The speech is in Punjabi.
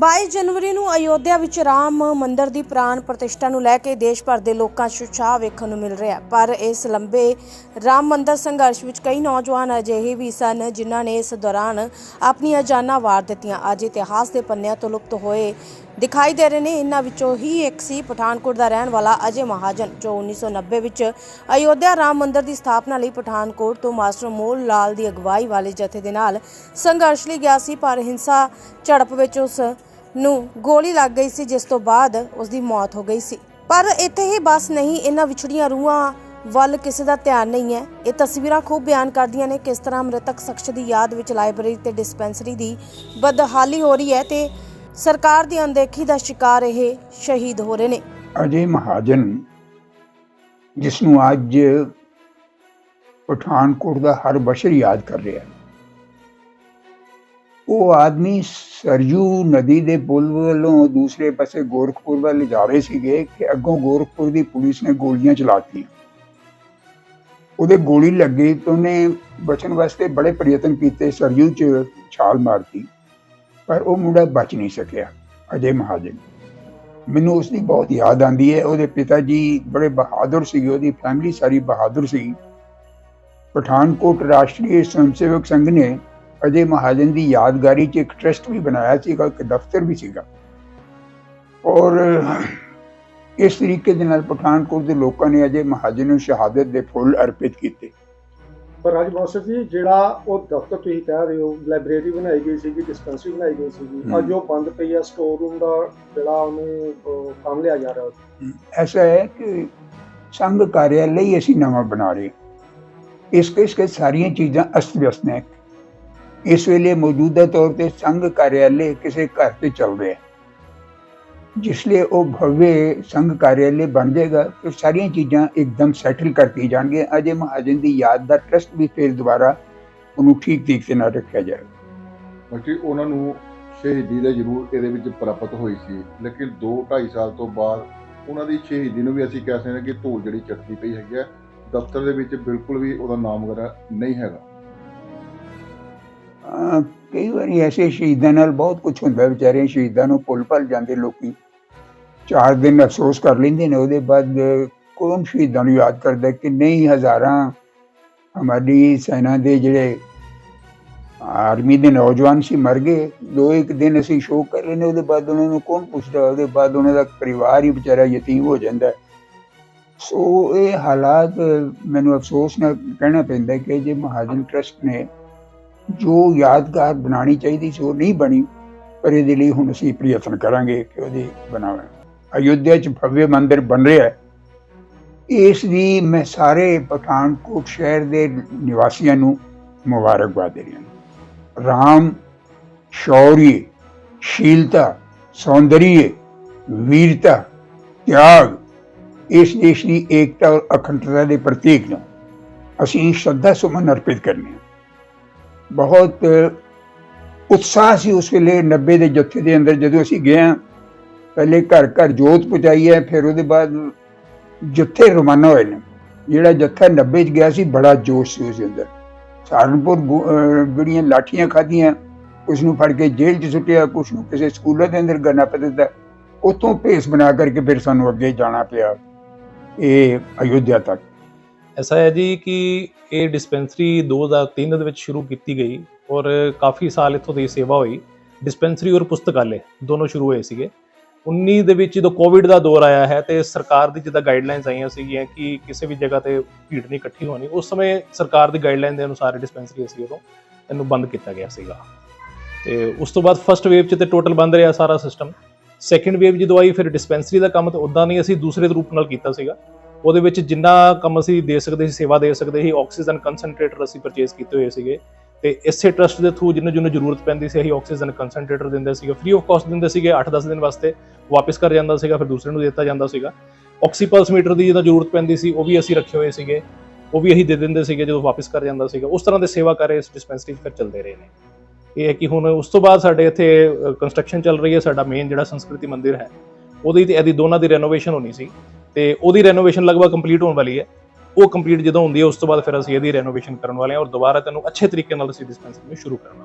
22 ਜਨਵਰੀ ਨੂੰ ਅਯੋਧਿਆ ਵਿੱਚ ਰਾਮ ਮੰਦਿਰ ਦੀ ਪ੍ਰਾਣ ਪ੍ਰਤਿਸ਼ਠਾ ਨੂੰ ਲੈ ਕੇ ਦੇਸ਼ ਭਰ ਦੇ ਲੋਕਾਂ 'ਚ ਉਤਸ਼ਾਹ ਵੇਖਣ ਨੂੰ ਮਿਲ ਰਿਹਾ ਪਰ ਇਸ ਲੰਬੇ ਰਾਮ ਮੰਦਿਰ ਸੰਘਰਸ਼ ਵਿੱਚ ਕਈ ਨੌਜਵਾਨ ਅਜਿਹੇ ਵੀ ਸਨ ਜਿਨ੍ਹਾਂ ਨੇ ਇਸ ਦੌਰਾਨ ਆਪਣੀਆਂ ਜਾਨਾਂ ਵਾਰ ਦਿੱਤੀਆਂ। ਅੱਜ ਇਤਿਹਾਸ ਦੇ ਪੰਨਿਆਂ ਤੋਂ ਲੁਪਤ ਹੋਏ ਦਿਖਾਈ ਦੇ ਰਹੇ ਨੇ। ਇਹਨਾਂ ਵਿੱਚੋਂ ਹੀ ਇੱਕ ਸੀ ਪਠਾਨਕੋਟ ਦਾ ਰਹਿਣ ਵਾਲਾ ਅਜੇ ਮਹਾਜਨ, ਜੋ 1990 ਵਿੱਚ ਅਯੋਧਿਆ ਰਾਮ ਮੰਦਿਰ ਦੀ ਸਥਾਪਨਾ ਲਈ ਪਠਾਨਕੋਟ ਤੋਂ ਮਾਸਟਰ ਮੋਹਨ ਲਾਲ ਦੀ ਅਗਵਾਈ ਵਾਲੇ ਜਥੇ ਦੇ ਨਾਲ ਸੰਘਰਸ਼ ਲਈ ਗਿਆ ਸੀ। ਪਰ ਹਿੰਸਾ ਝੜਪ ਵਿੱਚ ਉਸ ਨੂੰ ਗੋਲੀ ਲੱਗ ਗਈ ਸੀ, ਜਿਸ ਤੋਂ ਬਾਅਦ ਉਸ ਦੀ ਮੌਤ ਹੋ ਗਈ ਸੀ। ਪਰ ਇੱਥੇ ਹੀ ਬਸ ਨਹੀਂ, ਇਹਨਾਂ ਵਿਛੜੀਆਂ ਰੂਹਾਂ ਵੱਲ ਕਿਸੇ ਦਾ ਧਿਆਨ ਨਹੀਂ ਹੈ। ਇਹ ਤਸਵੀਰਾਂ ਖੂਬ ਬਿਆਨ ਕਰਦੀਆਂ ਨੇ ਕਿਸ ਤਰ੍ਹਾਂ ਮ੍ਰਿਤਕ ਸ਼ਖਸ ਦੀ ਯਾਦ ਵਿੱਚ ਲਾਇਬ੍ਰੇਰੀ ਤੇ ਡਿਸਪੈਂਸਰੀ ਦੀ ਬਦਹਾਲੀ ਹੋ ਰਹੀ ਹੈ ਤੇ ਸਰਕਾਰ ਦੀ ਅਣਦੇਖੀ ਦਾ ਸ਼ਿਕਾਰ ਇਹ ਸ਼ਹੀਦ ਹੋ ਰਹੇ ਨੇ। ਅਜੇ ਮਹਾਜਨ, ਜਿਸ ਨੂੰ ਅੱਜ ਪਠਾਨਕੋਟ ਦਾ ਹਰ ਬਸ਼ਰ ਯਾਦ ਕਰ ਰਿਹਾ ਹੈ। ਉਹ ਆਦਮੀ ਸਰਜੂ ਨਦੀ ਦੇ ਪੁਲ ਵੱਲੋਂ ਦੂਸਰੇ ਪਾਸੇ ਗੋਰਖਪੁਰ ਵੱਲ ਜਾ ਰਹੇ ਸੀਗੇ ਕਿ ਅੱਗੋਂ ਗੋਰਖਪੁਰ ਦੀ ਪੁਲਿਸ ਨੇ ਗੋਲੀਆਂ ਚਲਾਤੀਆਂ। ਉਹਦੇ ਗੋਲੀ ਲੱਗੀ ਤਾਂ ਉਹਨੇ ਬਚਣ ਵਾਸਤੇ ਬੜੇ ਪ੍ਰਯਤਨ ਕੀਤੇ, ਸਰਜੂ ਚ ਛਾਲ ਮਾਰਤੀ, ਪਰ ਉਹ ਮੁੰਡਾ ਬਚ ਨਹੀਂ ਸਕਿਆ, ਅਜੇ ਮਹਾਜਨ। ਮੈਨੂੰ ਉਸ ਦੀ ਬਹੁਤ ਯਾਦ ਆਂਦੀ ਹੈ, ਉਹਦੇ ਪਿਤਾ ਜੀ ਬੜੇ ਬਹਾਦਰ ਸੀ ਉਹਦੀ ਫੈਮਿਲੀ ਸਾਰੀ ਬਹਾਦਰ ਸੀ। ਪਠਾਨਕੋਟ ਰਾਸ਼ਟਰੀ ਸਵੈਮ ਸੰਘ ਨੇ ਅਜੇ ਮਹਾਜਨ ਦੀ ਯਾਦਗਾਰੀ 'ਚ ਇੱਕ ਟਰਸਟ ਵੀ ਬਣਾਇਆ ਸੀਗਾ ਇੱਕ ਦਫ਼ਤਰ ਵੀ ਸੀਗਾ। ਔਰ ਇਸ ਤਰੀਕੇ ਦੇ ਨਾਲ ਪਠਾਨਕੋਟ ਦੇ ਲੋਕਾਂ ਨੇ ਅਜੇ ਮਹਾਜਨ ਨੂੰ ਸ਼ਹਾਦਤ ਦੇ ਫੁੱਲ ਅਰਪਿਤ ਕੀਤੇ। ਪਰ ਰਾਜ ਮੌਸਰ ਜੀ ਜਿਹੜਾ ਉਹ ਦਫ਼ਤਰ ਤੁਸੀਂ ਕਹਿ ਰਹੇ ਹੋ ਲਾਇਬ੍ਰੇਰੀ ਬਣਾਈ ਗਈ ਸੀਗੀ ਡਿਸਪੈਂਸਰੀ ਬਣਾਈ ਗਈ ਸੀਗੀ ਅੱਜ ਉਹ ਬੰਦ ਪਈ ਆ ਸਟੋਰ ਰੂਮ ਦਾ ਜਿਹੜਾ ਉਹਨੇ ਕੰਮ ਲਿਆ ਜਾ ਰਿਹਾ ਐਸਾ ਹੈ ਕਿ ਸੰਘ ਕਾਰਿਆਲਯ ਹੀ ਅਸੀਂ ਨਵਾਂ ਬਣਾ ਰਹੇ ਇਸ ਕਿਸ ਕੇ ਸਾਰੀਆਂ ਚੀਜ਼ਾਂ ਅਸਤ ਵਿਅਸਤ ਨੇ। ਇਸ ਵੇਲੇ ਮੌਜੂਦਾ ਤੌਰ ਤੇ ਸੰਘ ਕਾਰਿਆਲੇ ਕਿਸੇ ਘਰ ਤੇ ਚੱਲ ਰਿਹਾ ਹੈ। ਜਿਸ ਲਈ ਉਹ ਭਵਯ ਸੰਘ ਕਾਰਿਆਲੇ ਬਣ ਜਾਏਗਾ, ਫਿਰ ਸਾਰੀਆਂ ਚੀਜ਼ਾਂ ਇੱਕਦਮ ਸੈਟਲ ਕਰਤੀ ਜਾਣਗੀਆਂ। ਅਜੇ ਮਹਾਜਨ ਦੀ ਯਾਦ ਦਾ ਟਰਸਟ ਵੀ ਫਿਰ ਦੁਬਾਰਾ ਉਹਨੂੰ ਠੀਕ ਠੀਕ ਤੇ ਨਾਲ ਰੱਖਿਆ ਜਾਏਗਾ। ਕਿ ਉਹਨਾਂ ਨੂੰ ਸ਼ਹੀਦੀ ਦਾ ਜ਼ਰੂਰ ਇਹਦੇ ਵਿੱਚ ਪ੍ਰਾਪਤ ਹੋਈ ਸੀ, ਲੇਕਿਨ 2 2.5 ਸਾਲ ਤੋਂ ਬਾਅਦ ਉਹਨਾਂ ਦੀ ਸ਼ਹੀਦੀ ਨੂੰ ਵੀ ਅਸੀਂ ਕਹਿ ਸਕਦੇ ਹਾਂ ਕਿ ਧੂਲ ਜਿਹੜੀ ਚੜਦੀ ਪਈ ਹੈਗੀ ਹੈ, ਦਫ਼ਤਰ ਦੇ ਵਿੱਚ ਬਿਲਕੁਲ ਵੀ ਉਹਦਾ ਨਾਮ ਵਗੈਰਾ ਨਹੀਂ ਹੈਗਾ। ਕਈ ਵਾਰੀ ਐਸੇ ਸ਼ਹੀਦਾਂ ਨਾਲ ਬਹੁਤ ਕੁਝ ਹੁੰਦਾ ਵਿਚਾਰੇ ਸ਼ਹੀਦਾਂ ਨੂੰ ਭੁੱਲ ਭੱਲ ਜਾਂਦੇ ਲੋਕੀ। ਚਾਰ ਦਿਨ ਅਫਸੋਸ ਕਰ ਲੈਂਦੇ ਨੇ, ਉਹਦੇ ਬਾਅਦ ਕੌਣ ਸ਼ਹੀਦਾਂ ਨੂੰ ਯਾਦ ਕਰਦਾ ਕਿੰਨੇ ਹੀ ਹਜ਼ਾਰਾਂ ਹਮਾਰੀ ਸੈਨਾ ਦੇ ਜਿਹੜੇ ਆਰਮੀ ਦੇ ਨੌਜਵਾਨ ਸੀ, ਮਰ ਗਏ। ਦੋ ਇੱਕ ਦਿਨ ਅਸੀਂ ਸ਼ੋਕ ਕਰ ਰਹੇ ਉਹਦੇ ਬਾਅਦ ਉਹਨਾਂ ਨੂੰ ਕੌਣ ਪੁੱਛਦਾ? ਉਹਦੇ ਬਾਅਦ ਉਹਨਾਂ ਦਾ ਪਰਿਵਾਰ ਹੀ ਵਿਚਾਰਾ ਯਤੀਮ ਹੋ ਜਾਂਦਾ। ਸੋ ਇਹ ਹਾਲਾਤ ਮੈਨੂੰ ਅਫਸੋਸ ਨਾਲ ਕਹਿਣਾ ਪੈਂਦਾ ਕਿ ਜੇ ਮਹਾਜਨ ਟਰਸਟ ਨੇ ਜੋ ਯਾਦਗਾਰ ਬਣਾਉਣੀ ਚਾਹੀਦੀ ਸੀ ਉਹ ਨਹੀਂ ਬਣੀ, ਪਰ ਇਹਦੇ ਲਈ ਹੁਣ ਅਸੀਂ ਪ੍ਰਯਤਨ ਕਰਾਂਗੇ ਕਿ ਉਹਦੀ ਬਣਾਵਾਂ ਅਯੁੱਧਿਆ 'ਚ ਭਵਯ ਮੰਦਿਰ ਬਣ ਰਿਹਾ ਹੈ। ਇਸ ਦੀ ਮੈਂ ਸਾਰੇ ਪਠਾਨਕੋਟ ਸ਼ਹਿਰ ਦੇ ਨਿਵਾਸੀਆਂ ਨੂੰ ਮੁਬਾਰਕਬਾਦ ਦੇ ਰਿਹਾ ਹਾਂ। ਰਾਮ ਸ਼ੌਰੀ ਸ਼ੀਲਤਾ ਸੌਂਦਰਯ ਵੀਰਤਾ, ਤਿਆਗ, ਇਸ ਦੇਸ਼ ਦੀ ਏਕਤਾ ਔਰ ਅਖੰਡਤਾ ਦੇ ਪ੍ਰਤੀਕ ਨੂੰ। ਅਸੀਂ ਸ਼ਰਧਾ ਸੁਮਨ ਅਰਪਿਤ ਕਰਨੇ ਹਾਂ। ਬਹੁਤ ਉਤਸ਼ਾਹ ਸੀ ਉਸ ਵੇਲੇ 90 ਦੇ ਜੱਥੇ ਦੇ ਅੰਦਰ ਜਦੋਂ ਅਸੀਂ ਗਏ ਹਾਂ। ਪਹਿਲੇ ਘਰ ਘਰ ਜੋਤ ਪਹੁੰਚਾਈ ਹੈ, ਫਿਰ ਉਹਦੇ ਬਾਅਦ ਜੱਥੇ ਰਵਾਨਾ ਹੋਏ ਨੇ। ਜਿਹੜਾ ਜੱਥਾ 90 ਚ ਗਿਆ ਸੀ, ਬੜਾ ਜੋਸ਼ ਸੀ ਉਸ ਦੇ ਅੰਦਰ। ਸਹਾਰਨਪੁਰ ਗੁ- ਜਿਹੜੀਆਂ ਲਾਠੀਆਂ ਖਾਧੀਆਂ। ਉਸ ਨੂੰ ਫੜ ਕੇ ਜੇਲ੍ਹ 'ਚ ਸੁੱਟਿਆ, ਕੁਛ ਨੂੰ ਕਿਸੇ ਸਕੂਲਾਂ ਦੇ ਅੰਦਰ ਗੰਨਾ ਪਾ ਦਿੱਤਾ। ਉੱਥੋਂ ਭੇਸ ਬਣਾ ਕਰਕੇ ਫਿਰ ਸਾਨੂੰ ਅੱਗੇ ਜਾਣਾ ਪਿਆ, ਇਹ ਅਯੁੱਧਿਆ ਤੱਕ। ਐਸਾ ਹੈ ਜੀ ਕਿ ਇਹ ਡਿਸਪੈਂਸਰੀ 2003 ਦੇ ਵਿੱਚ ਸ਼ੁਰੂ ਕੀਤੀ ਗਈ ਔਰ ਕਾਫੀ ਸਾਲ ਇੱਥੋਂ ਦੀ ਸੇਵਾ ਹੋਈ ਡਿਸਪੈਂਸਰੀ ਔਰ ਪੁਸਤਕਾਲੇ ਦੋਨੋਂ ਸ਼ੁਰੂ ਹੋਏ ਸੀਗੇ 19 ਦੇ ਵਿੱਚ ਜਦੋਂ ਕੋਵਿਡ ਦਾ ਦੌਰ ਆਇਆ ਹੈ ਤੇ ਸਰਕਾਰ ਦੀ ਜਿੱਦਾਂ ਗਾਈਡਲਾਈਨਸ ਆਈਆਂ ਸੀਗੀਆਂ ਕਿ ਕਿਸੇ ਵੀ ਜਗ੍ਹਾ ਤੇ ਭੀੜ ਨਹੀਂ ਇਕੱਠੀ ਹੋਣੀ ਉਸ ਸਮੇਂ ਸਰਕਾਰ ਦੀ ਗਾਈਡਲਾਈਨ ਦੇ ਅਨੁਸਾਰ ਡਿਸਪੈਂਸਰੀ ਅਸੀਂ ਉਦੋਂ ਇਹਨੂੰ ਬੰਦ ਕੀਤਾ ਗਿਆ ਸੀਗਾ ਤੇ ਉਸ ਤੋਂ ਬਾਅਦ ਫਰਸਟ ਵੇਵ 'ਚ ਤੇ ਟੋਟਲ ਬੰਦ ਰਿਹਾ ਸਾਰਾ ਸਿਸਟਮ ਸੈਕੰਡ ਵੇਵ ਜਦੋਂ ਆਈ ਫਿਰ ਡਿਸਪੈਂਸਰੀ ਦਾ ਕੰਮ ਤਾਂ ਉਦਾਂ ਨਹੀਂ ਅਸੀਂ ਦੂਸਰੇ ਰੂਪ ਨਾਲ ਕੀਤਾ ਸੀਗਾ ਉਹਦੇ ਵਿੱਚ ਜਿੰਨਾ ਕੰਮ ਅਸੀਂ ਦੇ ਸਕਦੇ ਸੀ, ਸੇਵਾ ਦੇ ਸਕਦੇ ਸੀ ਆਕਸੀਜਨ ਕਨਸੈਂਟਰੇਟਰ ਅਸੀਂ ਪਰਚੇਸ ਕੀਤੇ ਹੋਏ ਸੀਗੇ। ਤੇ ਇਸੇ ਟਰਸਟ ਦੇ ਥਰੂ ਜਿਹਨੂੰ ਜਿਹਨੂੰ ਜ਼ਰੂਰਤ ਪੈਂਦੀ ਸੀ, ਅਸੀਂ ਆਕਸੀਜਨ ਕਨਸੈਂਟਰੇਟਰ ਦਿੰਦੇ ਸੀਗੇ। ਫ੍ਰੀ ਆਫ ਕਾਸਟ ਦਿੰਦੇ ਸੀਗੇ 8-10 ਦਿਨ ਵਾਸਤੇ। ਵਾਪਸ ਕਰ ਜਾਂਦਾ ਸੀਗਾ, ਫਿਰ ਦੂਸਰੇ ਨੂੰ ਦਿੱਤਾ ਜਾਂਦਾ ਸੀਗਾ। ਆਕਸੀਪਲਸ ਮੀਟਰ ਦੀ ਜਦੋਂ ਜ਼ਰੂਰਤ ਪੈਂਦੀ ਸੀ, ਉਹ ਵੀ ਅਸੀਂ ਰੱਖੇ ਹੋਏ ਸੀਗੇ। ਉਹ ਵੀ ਅਸੀਂ ਦੇ ਦਿੰਦੇ ਸੀਗੇ ਜਦੋਂ ਵਾਪਸ ਕਰ ਜਾਂਦਾ ਸੀਗਾ। ਉਸ ਤਰ੍ਹਾਂ ਦੇ ਸੇਵਾ ਕਾਰੇ ਇਸ ਡਿਸਪੈਂਸਰੀ 'ਚ ਫਿਰ ਚੱਲਦੇ ਰਹੇ ਨੇ। ਇਹ ਹੈ ਕਿ ਹੁਣ ਉਸ ਤੋਂ ਬਾਅਦ ਸਾਡੇ ਇੱਥੇ ਕੰਸਟਰਕਸ਼ਨ ਚੱਲ ਰਹੀ ਹੈ। ਸਾਡਾ ਮੇਨ ਜਿਹੜਾ ਸੰਸਕ੍ਰਿਤੀ ਮੰਦਿਰ ਹੈ, ਉਹਦੀ ਤੇ ਇਹਦੀ ਦੋਨਾਂ ਦੀ ਰੈਨੋਵੇਸ਼ਨ ਹੋਣੀ ਸੀ। ਤੇ ਉਹਦੀ ਰੈਨੋਵੇਸ਼ਨ ਲਗਭਗ ਕੰਪਲੀਟ ਹੋਣ ਵਾਲੀ ਹੈ। ਉਹ ਕੰਪਲੀਟ ਜਦੋਂ ਹੁੰਦੀ ਹੈ, ਉਸ ਤੋਂ ਬਾਅਦ ਫਿਰ ਅਸੀਂ ਇਹਦੀ ਰੈਨੋਵੇਸ਼ਨ ਕਰਨ ਵਾਲੇ ਹਾਂ ਔਰ ਦੁਬਾਰਾ ਤੈਨੂੰ ਅੱਛੇ ਤਰੀਕੇ ਨਾਲ ਅਸੀਂ ਡਿਸਪੈਂਸਰੀ ਨੂੰ ਸ਼ੁਰੂ ਕਰਨ ਵਾਲੇ